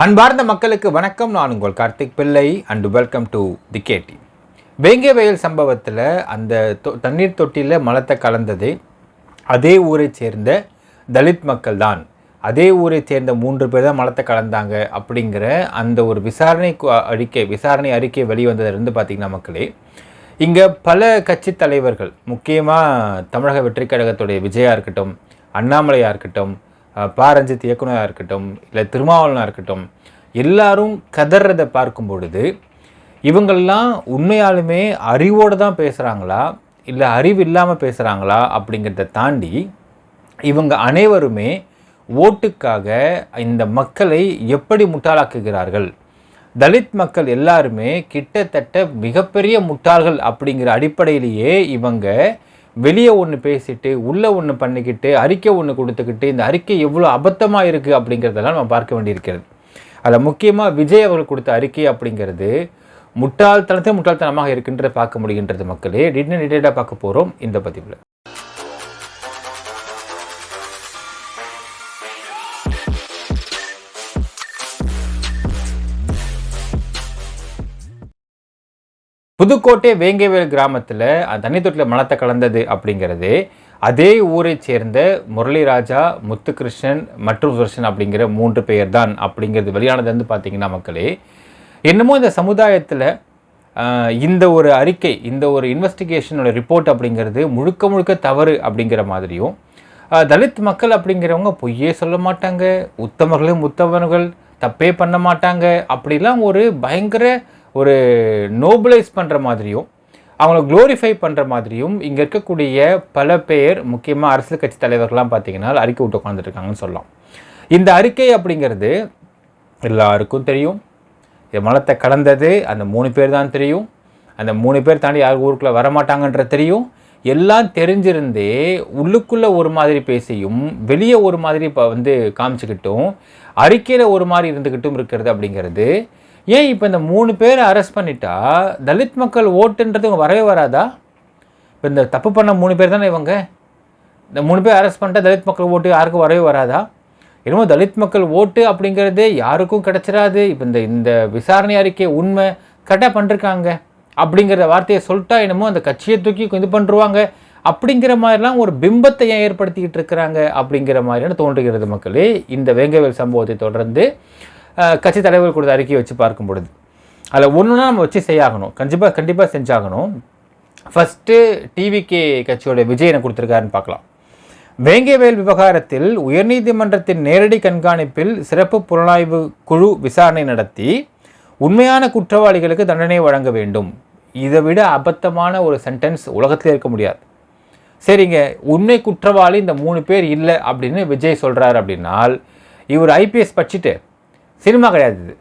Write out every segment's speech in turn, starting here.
அன்பார்ந்த மக்களுக்கு வணக்கம். நான் உங்கள் Karthik Pillai and welcome to the KD Vengaivayal சம்பவத்தில் அந்த தொ- தண்ணீர் தொட்டியில் மலத்தை கலந்தது அதே ஊரைச் சேர்ந்த தலித் மக்கள் தான். அதே ஊரைச் சேர்ந்த மூன்று பேர் தான் மலத்தை கலந்தாங்க அப்படிங்கிற அந்த ஒரு விசாரணை கு- அறிக்கை விசாரணை அறிக்கை வெளிவந்ததுலேருந்து பார்த்திங்கன்னா மக்களே இங்கே பல கட்சி தலைவர்கள் முக்கியமாக தமிழக வெற்றிக் கழகத்துடைய விஜயா இருக்கட்டும் அண்ணாமலையாக இருக்கட்டும் பாரஞ்சித் இயக்குனராக இருக்கட்டும் இல்லை திருமாவளனாக இருக்கட்டும் எல்லாரும் கதறதை பார்க்கும் பொழுது இவங்கள்லாம் உண்மையாலுமே அறிவோடு தான் பேசுகிறாங்களா இல்லை அறிவு இல்லாமல் பேசுகிறாங்களா அப்படிங்கிறத தாண்டி இவங்க அனைவருமே ஓட்டுக்காக இந்த மக்களை எப்படி முட்டாளாக்குகிறார்கள்? தலித் மக்கள் எல்லாருமே கிட்டத்தட்ட மிகப்பெரிய முட்டாள்கள் அப்படிங்கிற அடிப்படையிலேயே இவங்க வெளியே ஒன்று பேசிட்டு உள்ளே ஒன்று பண்ணிக்கிட்டு அறிக்கை ஒன்று கொடுத்துக்கிட்டு இந்த அறிக்கை எவ்வளோ அபத்தமாக இருக்குது அப்படிங்கிறதெல்லாம் நம்ம பார்க்க வேண்டியிருக்கிறது. அதில் முக்கியமாக விஜய் அவர்கள் கொடுத்த அறிக்கை அப்படிங்கிறது முட்டாள்தனத்தை முட்டாள்தனமாக இருக்குன்றதை பார்க்க முடிகின்றது மக்களே. டிட்டன் டீட்டெயிலாக பார்க்க போகிறோம் இந்த பதிவில். புதுக்கோட்டை வேங்கைவேல் கிராமத்தில் தண்ணி தொட்டில் மலத்தை கலந்தது அப்படிங்கிறது அதே ஊரை சேர்ந்த முரளிராஜா முத்துகிருஷ்ணன் மற்றும் சுதர்ஷன் அப்படிங்கிற மூன்று பெயர் தான் அப்படிங்கிறது வெளியானது வந்து பார்த்திங்கன்னா மக்களே என்னமோ இந்த சமுதாயத்தில் இந்த ஒரு அறிக்கை இந்த ஒரு இன்வெஸ்டிகேஷனோட ரிப்போர்ட் அப்படிங்கிறது முழுக்க முழுக்க தவறு அப்படிங்கிற மாதிரியும் தலித் மக்கள் அப்படிங்கிறவங்க பொய்யே சொல்ல மாட்டாங்க உத்தமர்களும் உத்தமர்கள் தப்பே பண்ண மாட்டாங்க அப்படிலாம் ஒரு பயங்கர ஒரு நோபலைஸ் பண்ணுற மாதிரியும் அவங்கள க்ளோரிஃபை பண்ணுற மாதிரியும் இங்கே இருக்கக்கூடிய பல பேர் முக்கியமாக அரசியல் கட்சி தலைவர்கள்லாம் பார்த்தீங்கன்னா அறிக்கை விட்டு உட்காந்துருக்காங்கன்னு சொல்லலாம். இந்த அறிக்கை அப்படிங்கிறது எல்லாருக்கும் தெரியும். மலத்தை கலந்தது அந்த மூணு பேர் தான் தெரியும். அந்த மூணு பேர் தாண்டி யார் ஊருக்குள்ளே வரமாட்டாங்கன்ற தெரியும். எல்லாம் தெரிஞ்சிருந்தே உள்ளுக்குள்ளே ஒரு மாதிரி பேசியும் வெளியே ஒரு மாதிரி இப்போ வந்து காமிச்சுக்கிட்டும் அறிக்கையில் ஒரு மாதிரி இருந்துக்கிட்டும் இருக்கிறது அப்படிங்கிறது ஏன் இப்போ இந்த மூணு பேரை அரெஸ்ட் பண்ணிட்டா? தலித் மக்கள் ஓட்டுன்றது இவங்க வரவே வராதா? இப்போ இந்த தப்பு பண்ண மூணு பேர் தானே இவங்க? இந்த மூணு பேர் அரெஸ்ட் பண்ணிட்டா தலித் மக்கள் ஓட்டு யாருக்கும் வரவே வராதா? என்னமோ தலித் மக்கள் ஓட்டு அப்படிங்கிறது யாருக்கும் கிடைச்சிடாது இப்போ இந்த இந்த விசாரணை அறிக்கை உண்மை கரெக்டாக பண்ணிருக்காங்க. அப்படிங்கிற வார்த்தையை சொல்லிட்டா என்னமோ அந்த கட்சியை தூக்கி இது பண்ணுருவாங்க. அப்படிங்கிற மாதிரிலாம் ஒரு பிம்பத்தை ஏன் ஏற்படுத்திக்கிட்டு இருக்கிறாங்க? அப்படிங்கிற மாதிரியான தோன்றுகிறது மக்களே. இந்த வேங்கவேல் சம்பவத்தை தொடர்ந்து கட்சி தலைவர் கொடுத்த அறிக்கையை வச்சு பார்க்கும் பொழுது அதில் ஒன்றுனா நம்ம வச்சு செய்யாகணும். கண்டிப்பாக கண்டிப்பாக செஞ்சாகணும். ஃபஸ்ட்டு டிவிகே கட்சியோட விஜய் என்ன கொடுத்துருக்காருன்னு பார்க்கலாம். வேங்கவேல் விவகாரத்தில் உயர்நீதிமன்றத்தின் நேரடி கண்காணிப்பில் சிறப்பு புலனாய்வு குழு விசாரணை நடத்தி உண்மையான குற்றவாளிகளுக்கு தண்டனை வழங்க வேண்டும். இதை விட அபத்தமான ஒரு சென்டென்ஸ் உலகத்தில் இருக்க முடியாது. சரிங்க உண்மை குற்றவாளி இந்த மூணு பேர் இல்லை அப்படின்னு விஜய் சொல்கிறார் அப்படின்னால் இவர் ஐபிஎஸ் பட்சிட்டு சினிமா கிடையாது இது.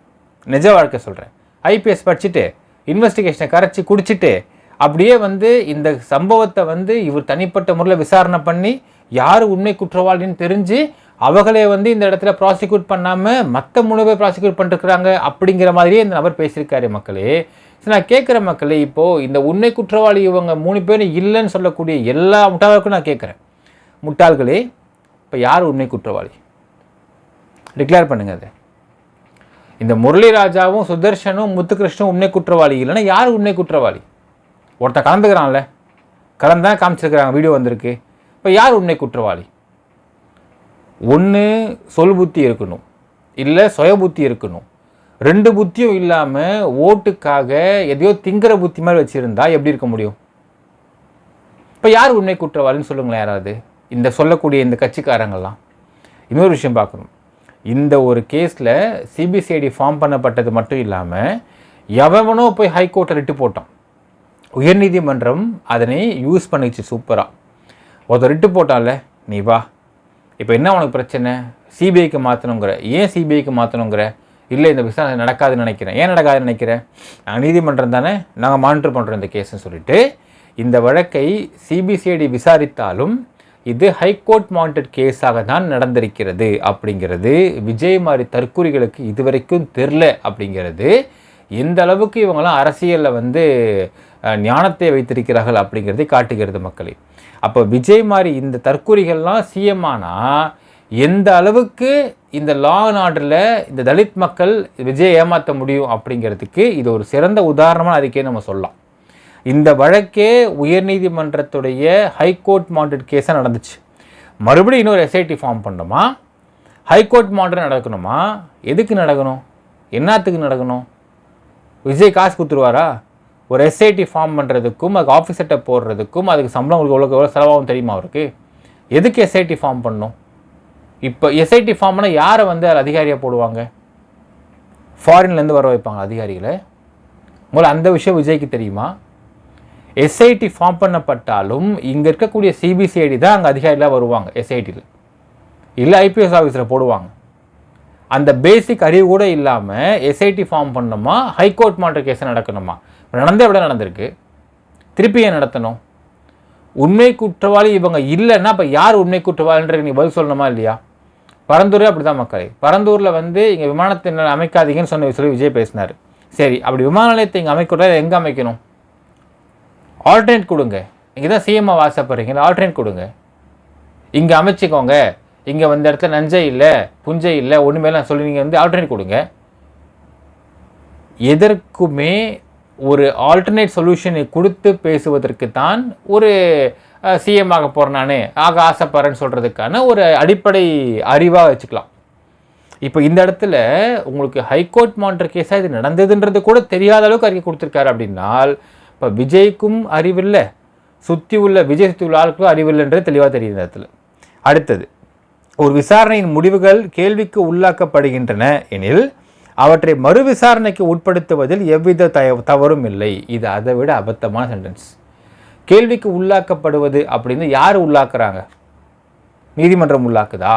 நிஜ வாழ்க்கை சொல்கிறேன் ஐபிஎஸ் படிச்சுட்டு இன்வெஸ்டிகேஷனை கரைச்சி குடிச்சிட்டு அப்படியே வந்து இந்த சம்பவத்தை வந்து இவர் தனிப்பட்ட முறையில் விசாரணை பண்ணி யார் உண்மை குற்றவாளின்னு தெரிஞ்சு அவங்களே வந்து இந்த இடத்துல ப்ராசிக்யூட் பண்ணாமல் மற்ற மூணு பேர் ப்ராசிக்யூட் பண்ணிருக்கிறாங்க அப்படிங்கிற மாதிரியே இந்த நபர் பேசியிருக்காரு மக்களே. சரி நான் கேட்குற மக்களே இப்போது இந்த உண்மை குற்றவாளி இவங்க மூணு பேரும் இல்லைன்னு சொல்லக்கூடிய எல்லா முட்டாளுக்கும் நான் கேட்குறேன். முட்டாள்களே இப்போ யார் உண்மை குற்றவாளி? டிக்ளேர் பண்ணுங்க அதை. இந்த முரளிராஜாவும் சுதர்ஷனும் முத்துகிருஷ்ணனும் உண்மை குற்றவாளி. இல்லைன்னா யார் உண்மை குற்றவாளி? ஒருத்தன் கலந்துக்கிறான்ல. கலந்தான் காமிச்சிருக்கிறாங்க. வீடியோ வந்திருக்கு. இப்போ யார் உண்மை குற்றவாளி? ஒன்று சொல் புத்தி இருக்கணும். இல்லை சுய புத்தி இருக்கணும். ரெண்டு புத்தியும் இல்லாமல் ஓட்டுக்காக எதையோ திங்கிற புத்தி மாதிரி வச்சுருந்தா எப்படி இருக்க முடியும்? இப்போ யார் உண்மை குற்றவாளின்னு சொல்லுங்களேன் யாராவது? இந்த சொல்லக்கூடிய இந்த கட்சிக்காரங்கள்லாம். இன்னொரு விஷயம் பார்க்கணும். இந்த ஒரு கேஸில் சிபிசிஐடி ஃபார்ம் பண்ணப்பட்டது மட்டும் இல்லாமல் எவனோ போய் ஹைகோர்ட்டில் ரிட்டு போட்டான். உயர்நீதிமன்றம் அதனை யூஸ் பண்ணிச்சு சூப்பராக ஒருத்தர் ரிட்டு போட்டால நீ வா. இப்போ என்ன உனக்கு பிரச்சனை? சிபிஐக்கு மாற்றணுங்கிற ஏன் சிபிஐக்கு மாற்றணுங்கிற இல்லை இந்த விசாரணை நடக்காதுன்னு நினைக்கிறேன். ஏன் நடக்காதுன்னு நினைக்கிறேன்? நாங்கள் நீதிமன்றம் தானே. நாங்கள் மானிட்டர் பண்ணுறோம் இந்த கேஸ்ன்னு சொல்லிட்டு இந்த வழக்கை சிபிசிஐடி விசாரித்தாலும் இது ஹைகோர்ட் மாண்டட் கேஸாக தான் நடந்திருக்கிறது அப்படிங்கிறது விஜய் மாதிரி தற்கூறிகளுக்கு இதுவரைக்கும் தெரில அப்படிங்கிறது. எந்த அளவுக்கு இவங்களாம் அரசியலில் வந்து ஞானத்தை வைத்திருக்கிறார்கள் அப்படிங்கிறதை காட்டுகிறது மக்களே. அப்போ விஜய் மாதிரி இந்த தற்கூறிகள்லாம் சிஎம் ஆனால் எந்த அளவுக்கு இந்த லா அண்ட் ஆர்டரில் இந்த தலித் மக்கள் விஜய் ஏமாற்ற முடியும் அப்படிங்கிறதுக்கு இது ஒரு சிறந்த உதாரணமாக அதுக்கே நம்ம சொல்லலாம். இந்த வழக்கே உயர்நீதிமன்றத்துடைய ஹைகோர்ட் மாண்டட் கேஸாக நடந்துச்சு. மறுபடியும் இன்னொரு எஸ்ஐடி ஃபார்ம் பண்ணணுமா? ஹைகோர்ட் மாண்டட் நடக்கணுமா? எதுக்கு நடக்கணும்? என்னத்துக்கு நடக்கணும்? விஜய் காசு கொடுத்துருவாரா? ஒரு எஸ்ஐடி ஃபார்ம் பண்ணுறதுக்கும் அதுக்கு ஆஃபீஸர்கிட்ட போடுறதுக்கும் அதுக்கு சம்பளம் உங்களுக்கு எவ்வளோ எவ்வளோ செலவாகும் தெரியுமா அவருக்கு? எதுக்கு எஸ்ஐடி ஃபார்ம் பண்ணணும்? இப்போ எஸ்ஐடி ஃபார்ம்னால் யாரை வந்து அதில் அதிகாரியாக போடுவாங்க? ஃபாரின்லேருந்து வர வைப்பாங்க அதிகாரிகளை? முதல்ல அந்த விஷயம் விஜய்க்கு தெரியுமா? எஸ்ஐடி ஃபார்ம் பண்ணப்பட்டாலும் இங்கே இருக்கக்கூடிய சிபிசிஐடி தான் அங்கே அதிகாரிலாம் வருவாங்க எஸ்ஐடியில் இல்லை ஐபிஎஸ் ஆஃபீஸில் போடுவாங்க. அந்த பேசிக் அறிவு கூட இல்லாமல் எஸ்ஐடி ஃபார்ம் பண்ணணுமா ஹைகோர்ட் மாற்ற கேஸ் நடக்கணுமா? நடந்தே விட நடந்திருக்கு. திருப்பி ஏன் நடத்தணும்? உண்மை குற்றவாளி இவங்க இல்லைன்னா அப்போ யார் உண்மை குற்றவாளின்ற நீ பதில் சொல்லணுமா இல்லையா? பரந்தூரே அப்படி தான் மக்களே. பரந்தூரில் வந்து இங்கே விமானத்தை அமைக்காதீங்கன்னு சொன்ன சொல்லி விஜய் பேசினார். சரி அப்படி விமான நிலையத்தை இங்கே அமைக்கூடாது எங்கே அமைக்கணும்? ஆல்டர்னேட் கொடுங்க. இங்கே தான் சிஎம்ஐ ஆசைப்படுறீங்க ஆல்டர்னேட் கொடுங்க. இங்கே அமைச்சிக்கோங்க. இங்கே வந்த இடத்துல நஞ்சை இல்லை புஞ்சை இல்லை ஒன்றுமேலாம் சொல்லி நீங்கள் வந்து ஆல்டர்னேட் கொடுங்க. எதற்குமே ஒரு ஆல்டர்னேட் சொல்யூஷனை கொடுத்து பேசுவதற்கு தான் ஒரு சிஎம் ஆக போகிறேன் நான். ஆக ஆசைப்படுறேன்னு சொல்கிறதுக்கான ஒரு அடிப்படை அறிவாக வச்சுக்கலாம். இப்போ இந்த இடத்துல உங்களுக்கு ஹைகோர்ட் மாண்டர் கேஸாக இது நடந்ததுன்றது கூட தெரியாத அளவுக்கு அறிக்கை கொடுத்துருக்காரு அப்படின்னால் இப்போ விஜய்க்கும் அறிவில்லை சுற்றி உள்ள விஜய் சுற்றி உள்ள ஆளுக்கும் அறிவில்லைன்றது தெளிவாக தெரியுது இடத்துல. அடுத்தது ஒரு விசாரணையின் முடிவுகள் கேள்விக்கு உள்ளாக்கப்படுகின்றன எனில் அவற்றை மறு விசாரணைக்கு உட்படுத்துவதில் எவ்வித தய தவறும் இல்லை. இது அதை விட அபத்தமான சென்டென்ஸ் கேள்விக்கு உள்ளாக்கப்படுவது அப்படின்னு யார் உள்ளாக்குறாங்க? நீதிமன்றம் உள்ளாக்குதா?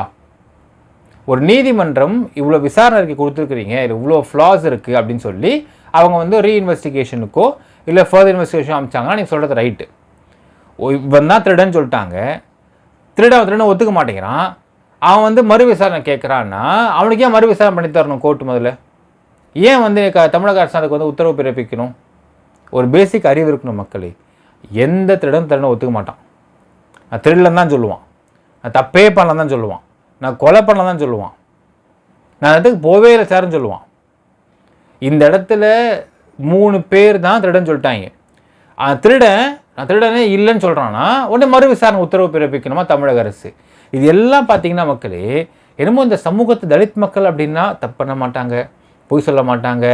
ஒரு நீதிமன்றம் இவ்வளோ விசாரணைக்கு கொடுத்துருக்குறீங்க இல்லை இவ்வளோ ஃப்ளாஸ் இருக்குது அப்படின்னு சொல்லி அவங்க வந்து ரீஇன்வெஸ்டிகேஷனுக்கோ இல்லை ஃபர்தர் இன்வெஸ்டிகேஷன் அமைச்சாங்கன்னா நீங்கள் சொல்கிறது ரைட்டு இவன் தான் திருடன்னு சொல்லிட்டாங்க. திருடன் திருடன் ஒத்துக்க மாட்டேங்கிறான். அவன் வந்து மறு விசாரணை கேட்குறான்னா அவனுக்கு ஏன் மறு விசாரணை பண்ணி தரணும் கோர்ட்டு முதல்ல? ஏன் வந்து க தமிழக அரசு அதுக்கு வந்து உத்தரவு பிறப்பிக்கணும்? ஒரு பேசிக் அறிவு இருக்கணும் மக்களே. எந்த திருடன் திருடனும் ஒத்துக்க மாட்டான். நான் திருடலன்னு தான் சொல்லுவான். நான் தப்பே பண்ணலாம் தான் சொல்லுவான். நான் கொலை பண்ணலாம் தான் சொல்லுவான். நான் இடத்துக்கு போவே இல்லை சார்னு சொல்லுவான். இந்த இடத்துல மூணு பேர் தான் திருடன் சொல்லிட்டாங்க. திருடன் நான் திருடனே இல்லைன்னு சொல்கிறான்னா உடனே மறு விசாரணை உத்தரவு பிறப்பிக்கணுமா தமிழக அரசு? இது எல்லாம் பார்த்தீங்கன்னா மக்களே என்னமோ இந்த சமூகத்து தலித் மக்கள் அப்படின்னா தப்பு பண்ண மாட்டாங்க பொய் சொல்ல மாட்டாங்க.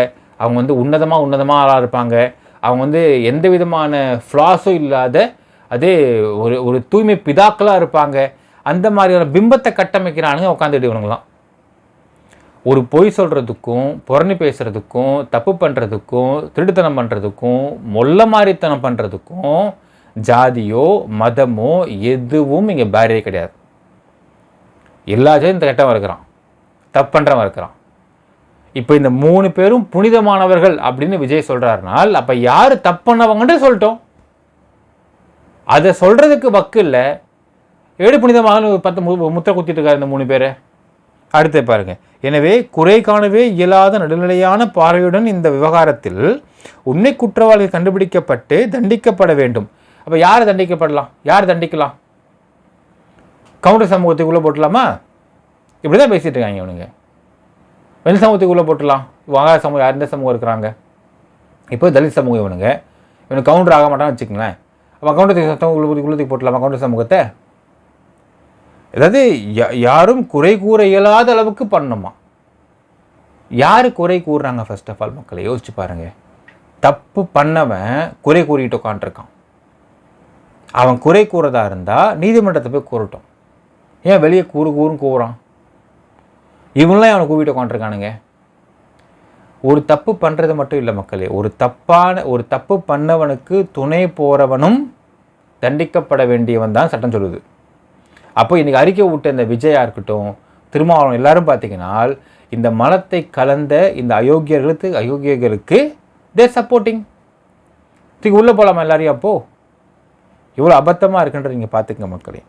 அவங்க வந்து உன்னதமாக உன்னதமாக ஆளாக இருப்பாங்க. அவங்க வந்து எந்த விதமான ஃப்ளாஸும் இல்லாத அதே ஒரு ஒரு தூய்மை பிதாக்களாக இருப்பாங்க. அந்த மாதிரியான பிம்பத்தை கட்டமைக்கிறானுங்க உட்காந்துட்டு இவனுங்களாம். ஒரு பொய் சொல்கிறதுக்கும் புறணி பேசுகிறதுக்கும் தப்பு பண்ணுறதுக்கும் திருடுத்தனம் பண்ணுறதுக்கும் மொல்ல மாதிரித்தனம் பண்ணுறதுக்கும் ஜாதியோ மதமோ எதுவும் இங்கே பேரியர் கிடையாது. எல்லா ஜாதியும் இந்த கெட்டவன் இருக்கிறான். தப்பு பண்ணுறவன் இருக்கிறான். இப்போ இந்த மூணு பேரும் புனிதமானவர்கள் அப்படின்னு விஜய் சொல்கிறாருனால் அப்போ யார் தப்பு தப்புன்னவங்கன்ட்டு சொல்லட்டும். அதை சொல்கிறதுக்கு வக்கு இல்லை. ஏழு புனிதமாக பத்து முத்திரை குத்திட்டு இருக்காரு இந்த மூணு பேரை. அடுத்து பாருங்க. எனவே குறை காணவே இயலாத நடுநிலையான பார்வையுடன் இந்த விவகாரத்தில் உண்மை குற்றவாளிகள் கண்டுபிடிக்கப்பட்டு தண்டிக்கப்பட வேண்டும். அப்போ யார் தண்டிக்கப்படலாம்? யார் தண்டிக்கலாம்? கவுண்டர் சமூகத்துக்குள்ளே போட்டலாமா இப்படி தான் பேசிகிட்டு இருக்காங்க இவனுங்க. வெள் சமூகத்துக்குள்ளே போட்டலாம் வாங்க சமூகம் யார் எந்த சமூகம் இருக்கிறாங்க. இப்போ தலித் சமூகம் இவனுங்க. இவனுக்கு கவுண்டர் ஆக மாட்டான்னு வச்சுக்கங்களேன். அப்போ கவுண்டர் உள்ளத்துக்கு போட்டலாமா கவுண்டர் சமூகத்தை? அதாவது யாரும் குறை கூற இயலாத அளவுக்கு பண்ணணுமா? யார் குறை கூறுறாங்க ஃபர்ஸ்ட் ஆஃப் ஆல் மக்களை? யோசிச்சு பாருங்க. தப்பு பண்ணவன் குறை கூறிட்டு உட்காந்துருக்கான் அவன் குறை கூறதா இருந்தால் நீதிமன்றத்தை போய் கூறட்டும். ஏன் வெளியே கூறு கூறுன்னு கூறான் இவங்களாம் அவனை கூப்பிட்டு உட்காந்துருக்கானுங்க ஒரு தப்பு பண்ணுறது மட்டும் இல்லை மக்களே. ஒரு தப்பான ஒரு தப்பு பண்ணவனுக்கு துணை போகிறவனும் தண்டிக்கப்பட வேண்டியவன் தான் சட்டம் சொல்லுது. அப்போ இன்றைக்கி அறிக்கை விட்ட இந்த விஜயா இருக்கட்டும் திருமாவளவன் எல்லாரும் பார்த்தீங்கன்னா இந்த மனத்தை கலந்த இந்த அயோக்கியர்களுக்கு அயோக்கியர்களுக்கு தே சப்போர்ட்டிங் தூக்கி உள்ளே போகலாமா எல்லாரையும் அப்போது இவ்வளோ அபத்தமாக இருக்குன்ற நீங்கள் பார்த்துக்கங்க மக்களே.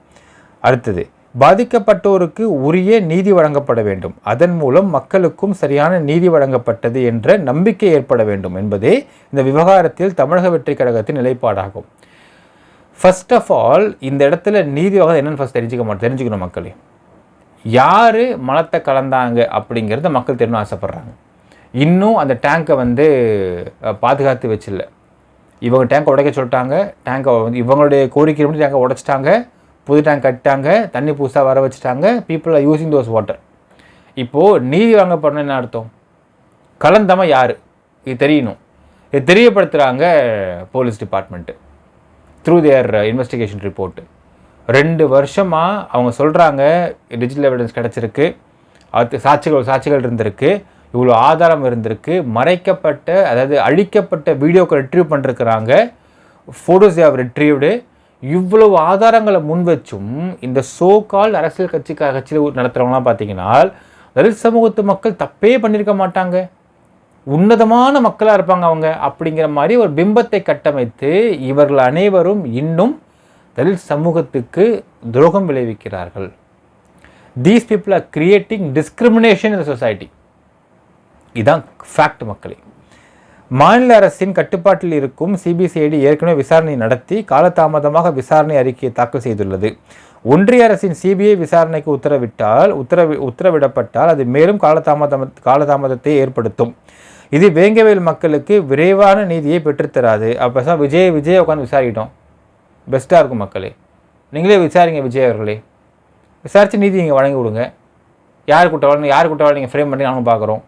அடுத்தது பாதிக்கப்பட்டோருக்கு உரிய நீதி வழங்கப்பட வேண்டும். அதன் மூலம் மக்களுக்கும் சரியான நீதி வழங்கப்பட்டது என்ற நம்பிக்கை ஏற்பட வேண்டும் என்பதே இந்த விவகாரத்தில் தமிழக வெற்றி கழகத்தின் நிலைப்பாடாகும். ஃபர்ஸ்ட் ஆஃப் ஆல் இந்த இடத்துல நீதி வகை என்னென்னு ஃபஸ்ட் தெரிஞ்சுக்க மாட்டோம். தெரிஞ்சுக்கணும் மக்களே. யார் மலத்தை கலந்தாங்க அப்படிங்கிறத மக்கள் தெரியணும் ஆசைப்பட்றாங்க. இன்னும் அந்த டேங்கை வந்து பாதுகாத்து வச்சில்ல. இவங்க டேங்கை உடைக்க சொல்லிட்டாங்க. டேங்கை வந்து இவங்களுடைய கோரிக்கை மட்டும் டேங்கை உடைச்சிட்டாங்க. புது டேங்க் கட்டிட்டாங்க. தண்ணி புதுசாக வர வச்சுட்டாங்க. People are using those water இப்போது நீதி வாங்கப்படணும் என்ன அர்த்தம்? கலந்தாமல் யார்? இது தெரியணும். இது தெரியப்படுத்துகிறாங்க police department through their investigation report ரெண்டு வருஷமாக அவங்க சொல்கிறாங்க டிஜிட்டல் எவிடன்ஸ் கிடச்சிருக்கு. அது சாட்சிகள் சாட்சிகள் இருந்திருக்கு. இவ்வளோ ஆதாரம் இருந்திருக்கு. மறைக்கப்பட்ட அதாவது அழிக்கப்பட்ட வீடியோக்கள் ரிட்ரீவ் பண்ணிருக்கிறாங்க. ஃபோட்டோஸ் ஹவ் ரிட்ரீவ்டு இவ்வளவு ஆதாரங்களை முன் வச்சும் இந்த சோ கால் அரசியல் கட்சி கட்சியில் நடத்துகிறவங்களாம் பார்த்தீங்கன்னா தலித் சமூகத்து மக்கள் தப்பே பண்ணியிருக்க மாட்டாங்க. உன்னதமான மக்களாக இருப்பாங்க அவங்க அப்படிங்கிற மாதிரி ஒரு பிம்பத்தை கட்டமைத்து இவர்கள் அனைவரும் இன்னும் தலித் சமூகத்துக்கு துரோகம் விளைவிக்கிறார்கள். These people are creating discrimination in society இதுதான் ஃபேக்ட் மக்களே. மாநில அரசின் கட்டுப்பாட்டில் இருக்கும் சிபிசிஐடி ஏற்கனவே விசாரணை நடத்தி காலதாமதமாக விசாரணை அறிக்கையை தாக்கல் செய்துள்ளது. ஒன்றிய அரசின் சிபிஐ விசாரணைக்கு உத்தரவிட்டால் உத்தரவி உத்தரவிடப்பட்டால் அது மேலும் காலதாமதம் காலதாமதத்தை ஏற்படுத்தும். இது வேங்கவேல் மக்களுக்கு விரைவான நீதியை பெற்றுத்தராது. அப்போ சார் விஜய் விஜய் உட்காந்து விசாரிக்கிட்டோம். பெஸ்ட்டாக இருக்கும் மக்களே. நீங்களே விசாரிங்க விஜய் அவர்களே. விசாரித்து நீதி நீங்கள் வழங்கி கொடுங்க. யார் குற்றவாளி யார் குற்றவாளி நீங்கள் ஃப்ரேம் பண்ணி நானும் பார்க்குறோம்.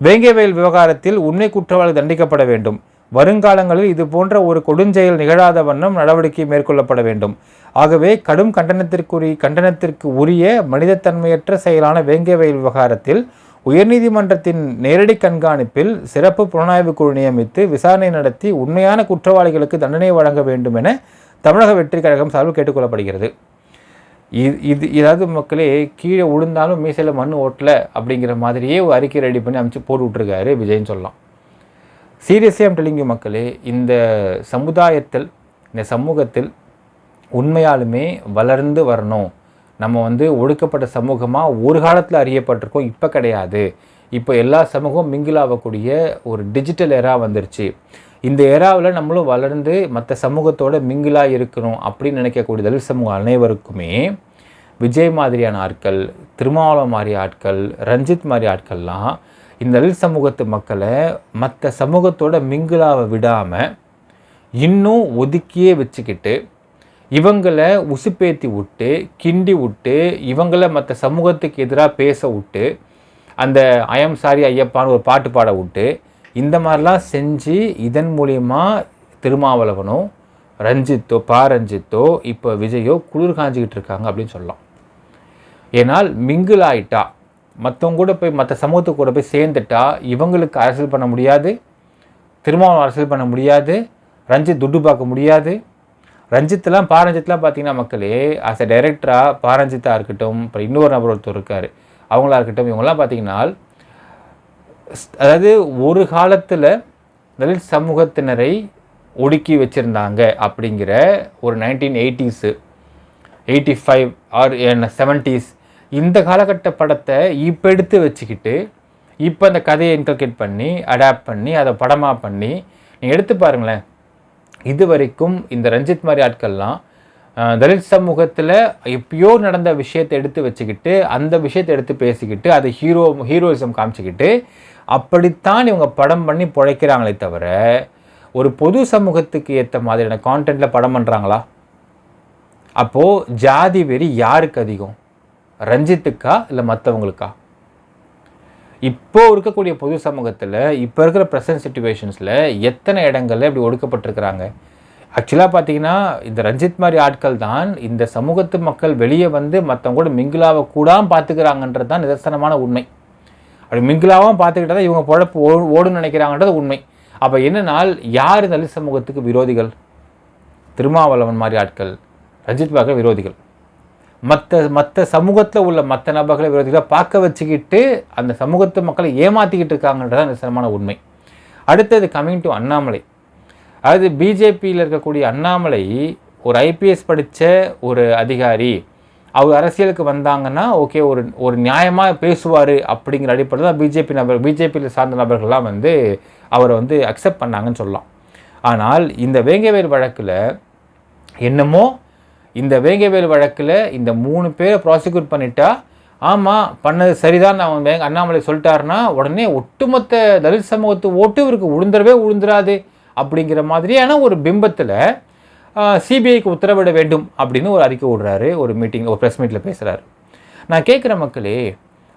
வேங்கவேல் விவகாரத்தில் உண்மை குற்றவாளி தண்டிக்கப்பட வேண்டும். வருங்காலங்களில் இது போன்ற ஒரு கொடுஞ்செயல் நிகழாத வண்ணம் நடவடிக்கை மேற்கொள்ளப்பட வேண்டும். ஆகவே கடும் கண்டனத்திற்குரிய கண்டனத்திற்கு உரிய மனிதத்தன்மையற்ற செயலான வேங்கவேல் விவகாரத்தில் உயர்நீதிமன்றத்தின் நேரடி கண்காணிப்பில் சிறப்பு புலனாய்வு குழு நியமித்து விசாரணை நடத்தி உண்மையான குற்றவாளிகளுக்கு தண்டனை வழங்க வேண்டும் என தமிழக வெற்றி கழகம் சார்பில் கேட்டுக்கொள்ளப்படுகிறது. இது இது ஏதாவது மக்களே கீழே விழுந்தாலும் மீசையில் மண் ஓட்டல அப்படிங்கிற மாதிரியே ஒரு அறிக்கை ரெடி பண்ணி அமைச்சு போட்டு விட்ருக்காரு விஜய்னு சொல்லலாம். சீரியஸாக ஐம் மக்களே இந்த சமுதாயத்தில் இந்த சமூகத்தில் உண்மையாலுமே வளர்ந்து வரணும். நம்ம வந்து ஒடுக்கப்பட்ட சமூகமாக ஒரு காலத்தில் அறியப்பட்டிருக்கோம் இப்போ கிடையாது. இப்போ எல்லா சமூகமும் மிங்கிள் ஆகக்கூடிய ஒரு டிஜிட்டல் எரா வந்துருச்சு. இந்த எராவில் நம்மளும் வளர்ந்து மற்ற சமூகத்தோட மிங்கிளாக இருக்கணும் அப்படின்னு நினைக்கக்கூடிய தலித் சமூகம் அனைவருக்குமே. விஜய் மாதிரியான ஆட்கள் திருமாவளவன் மாதிரி ஆட்கள் ரஞ்சித் மாதிரி ஆட்கள்லாம் இந்த தலித் சமூகத்து மக்களை மற்ற சமூகத்தோட மிங்கிளாக விடாமல் இன்னும் ஒதுக்கியே வச்சுக்கிட்டு இவங்களை உசுப்பேத்தி விட்டு கிண்டி விட்டு இவங்களை மற்ற சமூகத்துக்கு எதிராக பேச விட்டு அந்த ஐயம் சாரி ஐயப்பான்னு ஒரு பாட்டு பாட விட்டு இந்த மாதிரிலாம் செஞ்சு இதன் மூலியமா திருமாவளவனோ ரஞ்சித்தோ பா ரஞ்சித்தோ இப்போ விஜயோ குளிர் காஞ்சிக்கிட்டு இருக்காங்க அப்படின்னு சொல்லலாம். ஏனால் மிங்கிள் ஆயிட்டா மற்றவங்க கூட போய் மற்ற சமூகத்து கூட போய் சேர்ந்துட்டா இவங்களுக்கு அரசியல் பண்ண முடியாது திருமாவளவன் அரசியல் பண்ண முடியாது ரஞ்சித் துட்டு பார்க்க முடியாது ரஞ்சித்லாம் பாரஞ்சித்லாம் பார்த்தீங்கன்னா மக்களே ஆஸ் அ டைரக்டராக பாரஞ்சித்தாக இருக்கட்டும் அப்புறம் இன்னொரு நபர் ஒருத்தர் இருக்கார். அவங்களா இருக்கட்டும் இவங்கெல்லாம் பார்த்தீங்கன்னா அதாவது ஒரு காலத்தில் தலித் சமூகத்தினரை ஒடுக்கி வச்சுருந்தாங்க அப்படிங்கிற ஒரு nineteen eighties eighty five or seventies இந்த காலகட்ட படத்தை இப்போ எடுத்து வச்சுக்கிட்டு இப்போ அந்த கதையை இன்கல்கேட் பண்ணி அடாப்ட் பண்ணி அதை படமாக பண்ணி நீங்கள் எடுத்து பாருங்களேன். இது வரைக்கும் இந்த ரஞ்சித் மாதிரி ஆட்கள்லாம் தலித் சமூகத்தில் எப்பயோ நடந்த விஷயத்தை எடுத்து வச்சுக்கிட்டு அந்த விஷயத்தை எடுத்து பேசிக்கிட்டு அதை ஹீரோ ஹீரோயிசம் காமிச்சிக்கிட்டு அப்படித்தான் இவங்க படம் பண்ணி பிழைக்கிறாங்களே தவிர ஒரு பொது சமூகத்துக்கு ஏற்ற மாதிரியான கான்டென்ட்டில் படம் பண்ணுறாங்களா அப்போது ஜாதி வெறி யாருக்கு அதிகம்? ரஞ்சித்துக்கா இல்லை மற்றவங்களுக்கா இப்போ இருக்கக்கூடிய பொது சமூகத்தில் இப்போ இருக்கிற ப்ரெசன்ட் சுச்சுவேஷன்ஸில் எத்தனை இடங்கள்ல இப்படி ஒடுக்கப்பட்டிருக்கிறாங்க? ஆக்சுவலாக பார்த்தீங்கன்னா இந்த ரஞ்சித் மாதிரி ஆட்கள் தான் இந்த சமூகத்து மக்கள் வெளியே வந்து மற்றவங்க கூட மிங்கிலாவை கூடாமல் பார்த்துக்கிறாங்கன்றது தான் நிதர்சனமான உண்மை. அப்படி மிங்கிலாவும் பார்த்துக்கிட்டா தான் இவங்க பொழப்பு ஓ ஓடுன்னு நினைக்கிறாங்கன்றது உண்மை. அப்போ என்னனால் யார் தலித் சமூகத்துக்கு விரோதிகள்? திருமாவளவன் மாதிரி ஆட்கள். ரஞ்சித் பாக்க விரோதிகள். மற்ற மற்ற சமூகத்தில் உள்ள மற்ற நபர்களை விரோதிகளை பார்க்க வச்சுக்கிட்டு அந்த சமூகத்து மக்களை ஏமாற்றிக்கிட்டு இருக்காங்கன்றதான் நிசனமான உண்மை. அடுத்தது கம்மிங் டு அண்ணாமலை. அதாவது பிஜேபியில் இருக்கக்கூடிய அண்ணாமலை ஒரு ஐபிஎஸ் படித்த ஒரு அதிகாரி. அவர் அரசியலுக்கு வந்தாங்கன்னா ஓகே ஒரு ஒரு நியாயமாக பேசுவார் அப்படிங்கிற அடிப்படையில் தான் பிஜேபி நபர் பிஜேபியில் சார்ந்த நபர்கள்லாம் வந்து அவரை வந்து அக்செப்ட் பண்ணாங்கன்னு சொல்லலாம். ஆனால் இந்த வேங்கவேல் வழக்கில் என்னமோ இந்த வேங்கவேல் வழக்கில் இந்த மூணு பேரை ப்ராசிக்யூட் பண்ணிட்டா ஆமாம் பண்ணது சரிதான் அவன் வேங்க அண்ணாமலை சொல்லிட்டாருன்னா உடனே ஒட்டுமொத்த தலித் சமூகத்து ஓட்டு இவருக்கு உளுந்துடவே உளுந்துராது அப்படிங்கிற மாதிரியான ஒரு பிம்பத்தில் சிபிஐக்கு உத்தரவிட வேண்டும் அப்படின்னு ஒரு அறிக்கை விடுறாரு ஒரு மீட்டிங் ஒரு ப்ரெஸ் மீட்டில் பேசுகிறாரு நான் கேட்குற மக்களே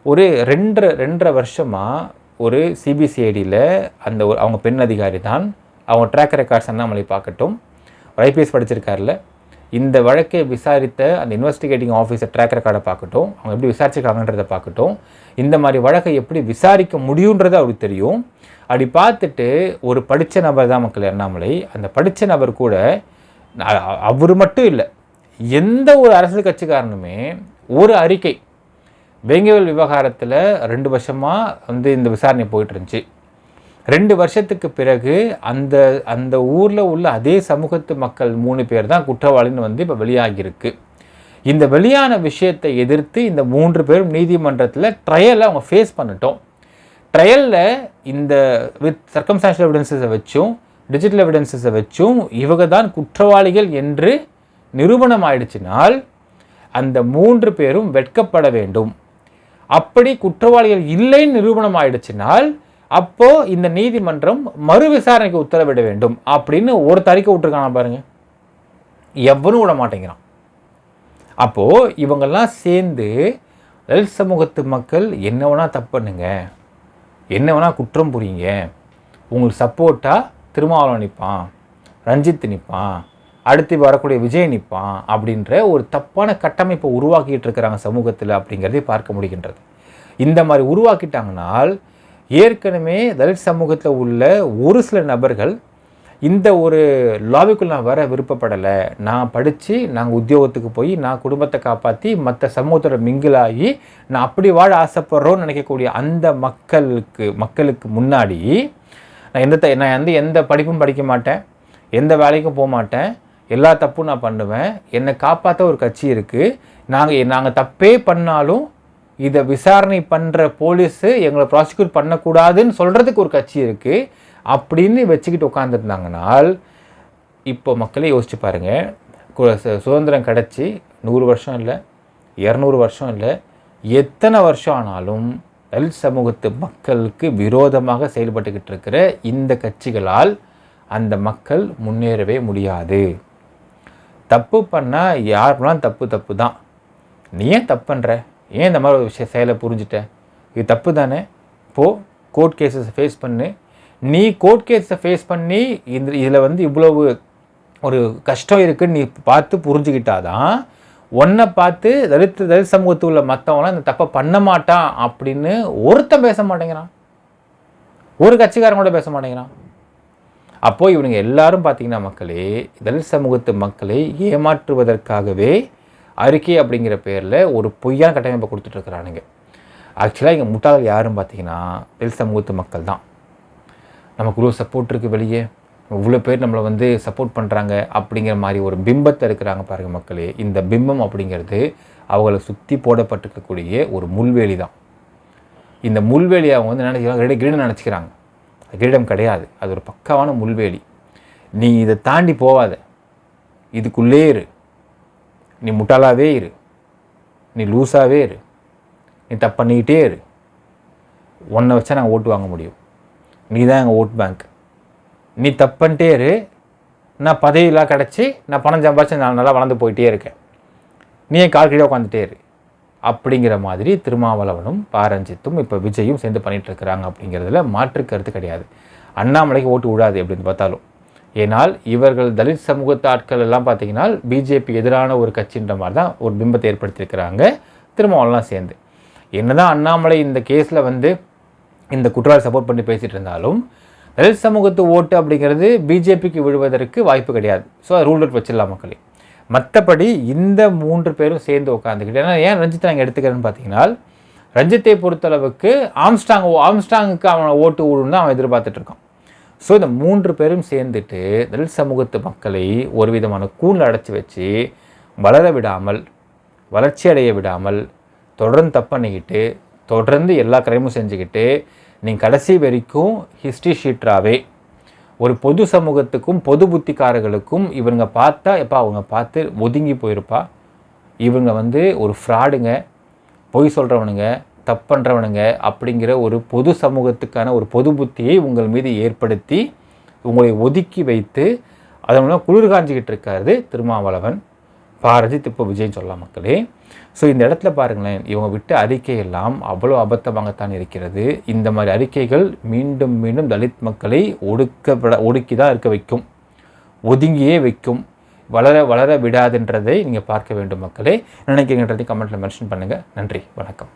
ஒரு ரெண்டரை ரெண்டரை வருஷமாக ஒரு சிபிசிஐடியில் அந்த ஒரு அவங்க பெண் அதிகாரி தான் அவங்க ட்ராக் ரெக்கார்ட்ஸ் அண்ணாமலை பார்க்கட்டும் ஐபிஎஸ் படிச்சிருக்காருல இந்த வழக்கை விசாரித்த அந்த இன்வெஸ்டிகேட்டிங் ஆஃபீஸர் ட்ராக் ரெக்கார்டை பார்க்கட்டும் அவங்க எப்படி விசாரிச்சிருக்காங்கன்றதை பார்க்கட்டும் இந்த மாதிரி வழக்கை எப்படி விசாரிக்க முடியுன்றது அவருக்கு தெரியும். அப்படி பார்த்துட்டு ஒரு படித்த நபர் தான் மக்கள் அண்ணாமலை அந்த படித்த நபர் கூட அவர் மட்டும் இல்லை எந்த ஒரு அரசியல் கட்சிக்காரனுமே ஒரு அறிக்கை வேங்கவேல் விவகாரத்தில் ரெண்டு வருஷமாக வந்து இந்த விசாரணை போயிட்டு இருந்துச்சு. ரெண்டு வருஷத்துக்கு பிறகு அந்த அந்த ஊரில் உள்ள அதே சமூகத்து மக்கள் மூணு பேர் தான் குற்றவாளின்னு வந்து இப்போ வெளியாகியிருக்கு. இந்த வெளியான விஷயத்தை எதிர்த்து இந்த மூன்று பேரும் நீதிமன்றத்தில் ட்ரையலை அவங்க ஃபேஸ் பண்ணிட்டோம். ட்ரையலில் இந்த வித் சர்க்கம்ஸ்டான்ஷியல் எவிடன்சஸை வச்சும் டிஜிட்டல் எவிடன்சஸை வச்சும் இவங்க தான் குற்றவாளிகள் என்று நிரூபணம் ஆயிடுச்சினால் அந்த மூன்று பேரும் வெட்கப்பட வேண்டும். அப்படி குற்றவாளிகள் இல்லைன்னு நிரூபணம் ஆயிடுச்சினால் அப்போ இந்த நீதிமன்றம் மறு விசாரணைக்கு உத்தரவிட வேண்டும் அப்படின்னு ஒரு தறிக்கை விட்டுருக்கான பாருங்க. எவனும் விட மாட்டேங்கிறான். அப்போ இவங்கெல்லாம் சேர்ந்து தலித் சமூகத்து மக்கள் என்ன வேணால் தப்பு பண்ணுங்க. என்ன வேணால் குற்றம் புரியுங்க. உங்களுக்கு சப்போர்ட்டாக திருமாவளவன் நிற்பான் ரஞ்சித் நிற்பான் அடுத்து வரக்கூடிய விஜய் நிற்பான் அப்படின்ற ஒரு தப்பான கட்டமைப்பை உருவாக்கிட்டு இருக்கிறாங்க சமூகத்தில் அப்படிங்கிறதை பார்க்க முடிகின்றது. இந்த மாதிரி உருவாக்கிட்டாங்கனால் ஏற்கனவே தலித் சமூகத்தில் உள்ள ஒரு சில நபர்கள் இந்த ஒரு லாபிக்குள் நான் வர விருப்பப்படலை. நான் படித்து நாங்கள் உத்தியோகத்துக்கு போய் நான் குடும்பத்தை காப்பாற்றி மற்ற சமூகத்தோட மிங்கிளாகி நான் அப்படி வாழ ஆசைப்படுறோன்னு நினைக்கக்கூடிய அந்த மக்களுக்கு மக்களுக்கு முன்னாடி நான் எந்த த- நான் வந்து எந்த படிப்பும் படிக்க மாட்டேன். எந்த வேலைக்கும் போக மாட்டேன். எல்லா தப்பும் நான் பண்ணுவேன். என்னை காப்பாற்ற ஒரு கட்சி இருக்குது நாங்கள் நாங்கள் தப்பே பண்ணாலும் இதை விசாரணை பண்ணுற போலீஸு எங்களை ப்ராசிக்யூட் பண்ணக்கூடாதுன்னு சொல்கிறதுக்கு ஒரு கட்சி இருக்குது அப்படின்னு வச்சுக்கிட்டு உட்காந்துருந்தாங்கனால் இப்போ மக்களே யோசிச்சு பாருங்கள் சுதந்திரம் கிடச்சி நூறு வருஷம் இல்லை இரநூறு வருஷம் இல்லை எத்தனை வருஷம் ஆனாலும் தலித் சமூகத்து மக்களுக்கு விரோதமாக செயல்பட்டுக்கிட்டு இருக்கிற இந்த கட்சிகளால் அந்த மக்கள் முன்னேறவே முடியாது. தப்பு பண்ணால் யாருனாலும் தப்பு தப்பு தான் நீ ஏன் தப்பு பண்ணுற ஏன் இந்த மாதிரி ஒரு விஷயம் செயலை புரிஞ்சுட்ட? இது தப்பு தானே? போ கோர்ட் கேஸஸை ஃபேஸ் பண்ணு. நீ கோர்ட் கேஸை ஃபேஸ் பண்ணி இந்த இதில் வந்து இவ்வளவு ஒரு கஷ்டம் இருக்குன்னு நீ பார்த்து புரிஞ்சுக்கிட்டாதான் ஒன்றை பார்த்து தலித் தலித் சமூகத்தில் உள்ள மற்றவங்களாம் இந்த தப்பை பண்ண மாட்டான் அப்படின்னு ஒருத்தன் பேச மாட்டேங்கிறான். ஒரு கட்சிக்காரன் கூட பேச மாட்டேங்கிறான். அப்போது இவனுங்க எல்லாரும் பார்த்தீங்கன்னா மக்களே தலித் சமூகத்து மக்களை ஏமாற்றுவதற்காகவே அறிக்கை அப்படிங்கிற பேரில் ஒரு பொய்யான கட்டமைப்பை கொடுத்துட்ருக்குறானுங்க. ஆக்சுவலாக இங்கே முட்டாளர் யாரும் பார்த்தீங்கன்னா தலித் சமூகத்து மக்கள் தான். நமக்கு இவ்வளோ சப்போர்ட் இருக்குது வெளியே. இவ்வளோ பேர் நம்மளை வந்து சப்போர்ட் பண்ணுறாங்க அப்படிங்கிற மாதிரி ஒரு பிம்பத்தை இருக்கிறாங்க பாருங்கள் மக்களே. இந்த பிம்பம் அப்படிங்கிறது அவங்களை சுற்றி போடப்பட்டிருக்கக்கூடிய ஒரு முள்வேலி தான். இந்த முள்வேலியை அவங்க வந்து நினைக்கிறாங்க கிரீட- கிரீடம் நினச்சிக்கிறாங்க. கிரீடம் கிடையாது. அது ஒரு பக்காவான முள்வேலி. நீ இதை தாண்டி போவாத. இதுக்குள்ளே இரு. நீ முட்டாளாகவே இரு. நீ லூஸாகவே இரு. நீ தப்பு பண்ணிக்கிட்டே இரு. உன்னை வச்சா நாங்கள் ஓட்டு வாங்க முடியும். நீ தான் எங்கள் ஓட் பேங்க் நீ தப்புன்ட்டே இரு. நான் பதவியெலாம் கிடச்சி நான் பணம் சம்பாதிச்சு நான் நல்லா வளர்ந்து போயிட்டே இருக்கேன். நீ என் கால் கீழே உட்காந்துட்டே இரு. அப்படிங்கிற மாதிரி திருமாவளவனும் பாரஞ்சித்தும் இப்போ விஜயும் சேர்ந்து பண்ணிட்டு இருக்கிறாங்க அப்படிங்கிறதுல மாற்று கருத்து கிடையாது. அண்ணாமலைக்கு ஓட்டு விடாது எப்படின்னு பார்த்தாலும். ஏனால் இவர்கள் தலித் சமூகத்து ஆட்கள் எல்லாம் பார்த்தீங்கன்னா பிஜேபி எதிரான ஒரு கட்சின்ற மாதிரி தான் ஒரு பிம்பத்தை ஏற்படுத்தியிருக்கிறாங்க. திருமாவளவன்லாம் சேர்ந்து. என்னதான் அண்ணாமலை இந்த கேஸில் வந்து இந்த குற்றவாளி சப்போர்ட் பண்ணி பேசிகிட்டு இருந்தாலும் தலித் சமூகத்து ஓட்டு அப்படிங்கிறது பிஜேபிக்கு விழுவதற்கு வாய்ப்பு கிடையாது. ஸோ அது ரூல் அவுட் வச்சிடலாம் மக்களே. மற்றபடி இந்த மூன்று பேரும் சேர்ந்து உட்காந்துக்கிட்டு ஏன்னா ஏன் ரஞ்சித்தை நாங்கள் எடுத்துக்கிறேன்னு பார்த்தீங்கன்னா ரஞ்சித்தை பொறுத்தளவுக்கு ஆம்ஸ்டாங் ஆம்ஸ்டாங்குக்கு அவனை ஓட்டு விடுன்னு தான் அவன் எதிர்பார்த்துட்ருக்கான் ஸோ இந்த மூன்று பேரும் சேர்ந்துட்டு தலித் சமூகத்து மக்களை ஒரு விதமான கூண்டில் அடைச்சி வச்சு வளர விடாமல் வளர்ச்சி அடைய விடாமல் தொடர்ந்து தப்பு பண்ணிக்கிட்டு தொடர்ந்து எல்லா கிரைமும் செஞ்சுக்கிட்டு நீங்கள் கடைசி வரைக்கும் ஹிஸ்ட்ரி ஷீட்ராகவே ஒரு பொது சமூகத்துக்கும் பொது புத்திக்காரர்களுக்கும் இவங்க பார்த்தா எப்பா அவங்க பார்த்து ஒதுங்கி போயிருப்பா. இவங்க வந்து ஒரு ஃப்ராடுங்க பொய் சொல்கிறவனுங்க தப்புன்றவனுங்க அப்படிங்கிற ஒரு பொது சமூகத்துக்கான ஒரு பொது புத்தியை உங்கள் மீது ஏற்படுத்தி உங்களை ஒதுக்கி வைத்து அதன் மூலம் குளிர் காஞ்சிக்கிட்டு இருக்காரு திருமாவளவன். பாரதி திப்ப விஜய் சொல்லலாம் மக்களே. ஸோ இந்த இடத்துல பாருங்களேன் இவங்க விட்ட அறிக்கையெல்லாம் அவ்வளோ அபத்தமாகத்தான் இருக்கிறது. இந்த மாதிரி அறிக்கைகள் மீண்டும் மீண்டும் தலித் மக்களை ஒடுக்கப்பட ஒடுக்கி தான் இருக்க வைக்கும். ஒதுங்கியே வைக்கும். வளர வளர விடாதுன்றதை நீங்கள் பார்க்க வேண்டும் மக்களே. நினைக்கிறீங்கன்றதை கமெண்ட்டில் மென்ஷன் பண்ணுங்கள் நன்றி வணக்கம்.